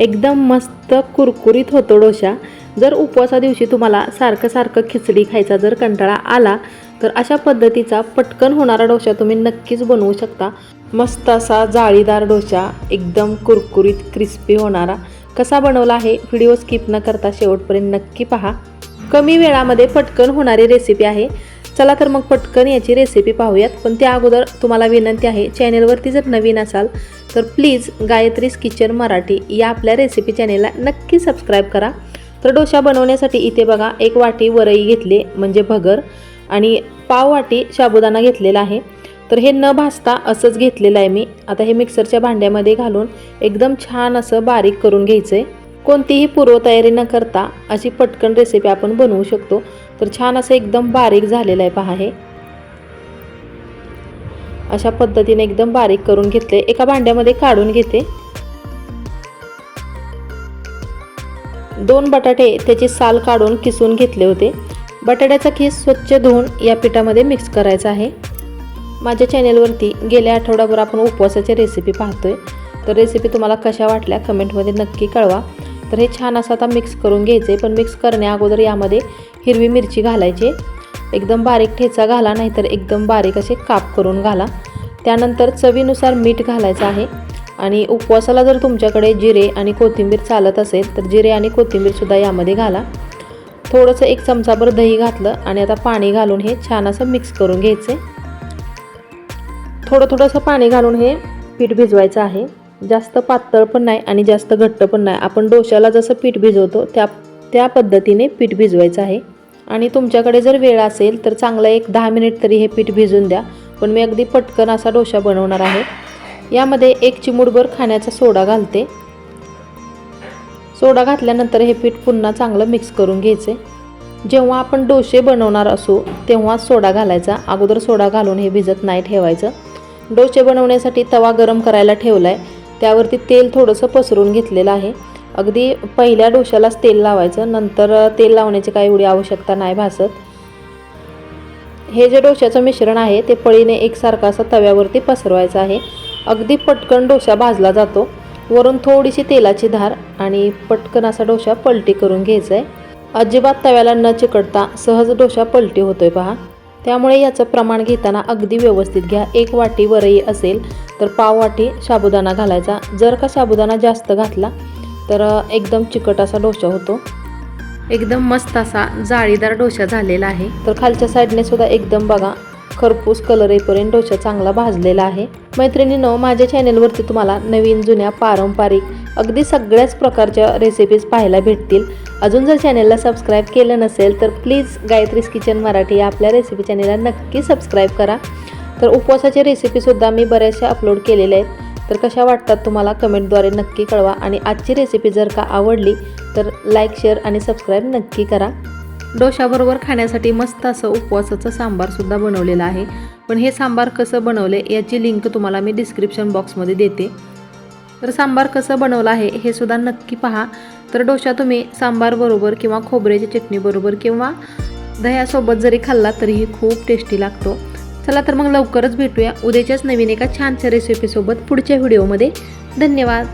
एकदम मस्त कुरकुरीत होतो डोशा जर उपवासा दिवशी तुम्हाला सारखं सारखं खिचडी खायचा जर कंटाळा आला तर अशा पद्धतीचा पटकन होणारा डोसा तुम्ही नक्कीच बनवू शकता. मस्त असा जाळीदार डोसा एकदम कुरकुरीत क्रिस्पी होणारा. कसा बनवला आहे व्हिडिओ स्किप न करता शेवटपर्यंत नक्की पहा. कमी वेळामध्ये पटकन होणारी रेसिपी आहे. चला तर मग पटकन याची रेसिपी पाहूयात. पण त्या अगोदर तुम्हाला विनंती आहे चॅनेलवरती जर नवीन असाल तर प्लीज गायत्रीज किचन मराठी या आपल्या रेसिपी चॅनेलला नक्की सबस्क्राईब करा. तर डोसा बनवण्यासाठी इथे बघा एक वाटी वरई घेतली म्हणजे भगर आणि पाव वाटी साबुदाणा घेतलेला आहे. तर हे न भाजता असंच घेतलेलं आहे मी. आता हे मिक्सरच्या भांड्यामध्ये घालून एकदम छान असं बारीक करून घ्यायचं आहे कोणतीही पूर्वतयारी न करता अशी पटकन रेसिपी आपण बनवू शकतो. तर छान असं एकदम बारीक झालेलं आहे पहा हे. अशा पद्धतीने एकदम बारीक करून घेतले. एका भांड्यामध्ये काढून घेते. दोन बटाटे त्याची साल काढून किसून घेतले होते. बटाट्याचा खीस स्वच्छ धुवून या पिठामध्ये मिक्स करायचा आहे. माझ्या चॅनेलवरती गेल्या आठवड्याभर आपण उपवासाची रेसिपी पाहतोय. तर रेसिपी तुम्हाला कशा वाटल्या कमेंटमध्ये नक्की कळवा. तर हे छान असं आता मिक्स करून घ्यायचे पण मिक्स करण्या अगोदर यामध्ये हिरवी मिरची घालायची एकदम बारीक ठेचा घाला नाहीतर एकदम बारीक असे काप करून घाला. त्यानंतर चवीनुसार मीठ घालायचं आहे. आणि उपवासाला जर तुमच्याकडे जिरे आणि कोथिंबीर चालत असेल तर जिरे आणि कोथिंबीरसुद्धा यामध्ये घाला. थोडंसं एक चमचाभर दही घातलं आणि आता पाणी घालून हे छान असं मिक्स करून घ्यायचे. थोडं थोडंसं पाणी घालून हे पीठ भिजवायचं आहे. जास्त पातळ पण नाही आणि जास्त घट्ट पण नाही. आपण डोश्याला जसं पीठ भिजवतो त्या त्या पद्धतीने पीठ भिजवायचं आहे. आणि तुमच्याकडे जर वेळ असेल तर चांगलं एक दहा मिनिट तरी हे पीठ भिजून द्या. पण मी अगदी पटकन असा डोसा बनवणार आहे. यामध्ये एक चिमूडभर खाण्याचा सोडा घालते. सोडा घातल्यानंतर हे पीठ पुन्हा चांगलं मिक्स करून घ्यायचे. जेव्हा आपण डोसे बनवणार असू तेव्हा सोडा घालायचा. अगोदर सोडा घालून हे भिजत नाही ठेवायचं. डोसे बनवण्यासाठी तवा गरम करायला ठेवला आहे त्यावरती तेल थोडंसं पसरून घेतलेलं आहे. अगदी पहिल्या डोशालाच तेल लावायचं नंतर तेल लावण्याची काही एवढी आवश्यकता नाही भासत. हे जे डोश्याचं मिश्रण आहे ते पळीने एकसारखं असं तव्यावरती पसरवायचं आहे. अगदी पटकन डोसा भाजला जातो. वरून थोडीशी तेलाची धार आणि पटकन असा डोसा पलटी करून घ्यायचा आहे अजिबात तव्याला न चिकटता सहज डोसा पलटी होतोय पहा. त्यामुळे याचं प्रमाण घेताना अगदी व्यवस्थित घ्या. एक वाटी वरई असेल तर पाव वाटी साबुदाणा घालायचा. जर का साबुदाणा जास्त घातला तर एकदम चिकट असा डोसा होतो. एकदम मस्त असा जाळीदार डोसा झालेला आहे. तर खालच्या साईडने सुद्धा एकदम बघा खरपूस कलर येईपर्यंत डोसा चांगला भाजलेला आहे. मैत्रिणीनं माझ्या चॅनेलवरती तुम्हाला नवीन जुन्या पारंपरिक अगदी सगळ्याच प्रकारच्या रेसिपीज पाहायला भेटतील. अजून जर चॅनेलला सबस्क्राईब केलं नसेल तर प्लीज गायत्रीज किचन मराठी या आपल्या रेसिपी चॅनेलला नक्की सबस्क्राईब करा. तर उपवासाच्या रेसिपीसुद्धा मी बऱ्याचशा अपलोड केलेल्या आहेत. तर कशा वाटतात तुम्हाला कमेंटद्वारे नक्की कळवा. आणि आजची रेसिपी जर का आवडली तर लाईक शेअर आणि सबस्क्राईब नक्की करा. डोशाबरोबर खाण्यासाठी मस्त असं उपवासाचं सांबारसुद्धा बनवलेलं आहे. पण हे सांबार कसं बनवले याची लिंक तुम्हाला मी डिस्क्रिप्शन बॉक्समध्ये देते. तर सांबार कसं बनवलं आहे हे सुद्धा नक्की पहा. तर डोसा तुम्ही सांबारबरोबर किंवा खोबऱ्याच्या चटणीबरोबर किंवा दह्यासोबत जरी खाल्ला तरीही खूप टेस्टी लागतो. चला तर मग लवकरच भेटूया. उद्याच्याच नवीन एका छानशा रेसिपीसोबत पुढच्या व्हिडिओमध्ये. धन्यवाद.